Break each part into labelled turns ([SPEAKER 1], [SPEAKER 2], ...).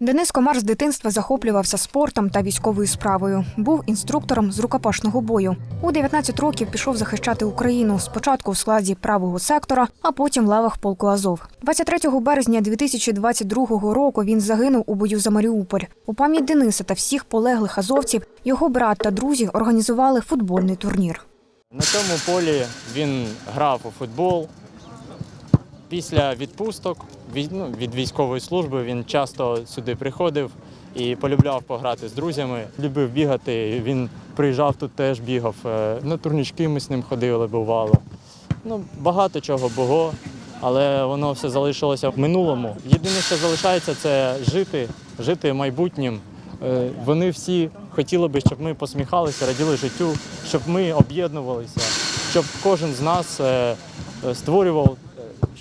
[SPEAKER 1] Денис Комар з дитинства захоплювався спортом та військовою справою. Був інструктором з рукопашного бою. У 19 років пішов захищати Україну. Спочатку в складі правого сектора, а потім в лавах полку Азов. 23 березня 2022 року він загинув у бою за Маріуполь. У пам'ять Дениса та всіх полеглих азовців його брат та друзі організували футбольний турнір.
[SPEAKER 2] На цьому полі він грав у футбол. Після відпусток від, ну, від військової служби він часто сюди приходив і полюбляв пограти з друзями. Любив бігати. Він приїжджав тут теж бігав. Е, На турнічки ми з ним ходили, бувало. Ну, багато чого було, але воно все залишилося в минулому. Єдине, що залишається, це жити, жити майбутнім. Е, Вони всі хотіли би, щоб ми посміхалися, раділи життю, щоб ми об'єднувалися, щоб кожен з нас е, створював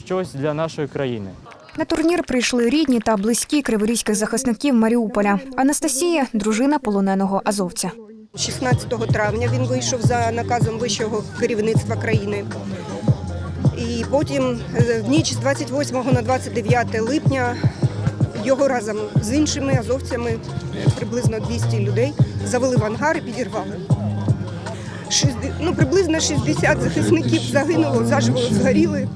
[SPEAKER 2] щось для нашої країни.
[SPEAKER 1] На турнір прийшли рідні та близькі криворізьких захисників Маріуполя. Анастасія дружина полоненого азовця.
[SPEAKER 3] 16 травня він вийшов за наказом вищого керівництва країни. І потім е, в ніч з 28 на 29 липня його разом з іншими азовцями, приблизно 200 людей, завели в ангар і підірвали. Ну, приблизно 60 захисників загинуло, заживо згоріли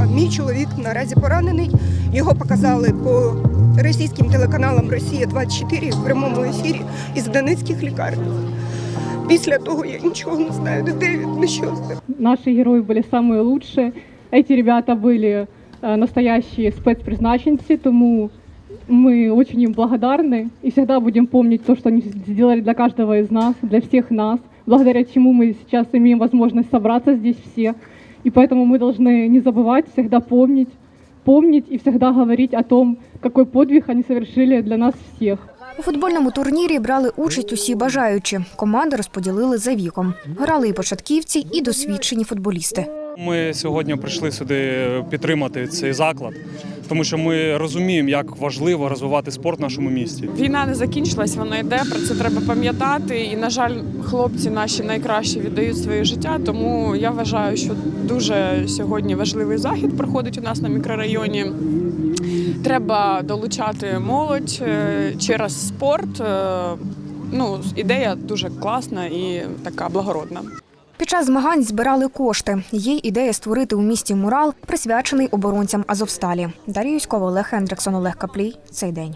[SPEAKER 3] А мій чоловік наразі поранений. Його показали по російським телеканалам Росія 24 в прямому ефірі із донецьких лікарень. Після того я нічого не знаю, де він, не що з ним.
[SPEAKER 4] Наши герои были самые лучшие. Эти ребята были э, настоящие спецпризначенцы, тому мы очень им благодарны и всегда будем помнить то, что они сделали для каждого из нас, для всех нас, благодаря чему мы сейчас имеем возможность собраться здесь все. И поэтому мы должны не забывать, всегда помнить, помнить и всегда говорить о том, какой подвиг они совершили для нас всех.
[SPEAKER 1] У футбольному турнірі брали участь усі бажаючі. Команди розподілили за віком. Грали і початківці, і досвідчені футболісти.
[SPEAKER 5] Ми сьогодні прийшли сюди підтримати цей заклад, тому що ми розуміємо, як важливо розвивати спорт в нашому місті.
[SPEAKER 6] Війна не закінчилась, вона йде. Про це треба пам'ятати. І на жаль, хлопці наші найкращі віддають своє життя. Тому я вважаю, що дуже сьогодні важливий захід проходить у нас на мікрорайоні. Треба долучати молодь е, через спорт. Е, Ну, ідея дуже класна і така благородна.
[SPEAKER 1] Під час змагань збирали кошти. Є ідея створити у місті мурал, присвячений оборонцям Азовсталі. Дарія Юськова, Олег Хендриксон, Олег Каплій. Цей день.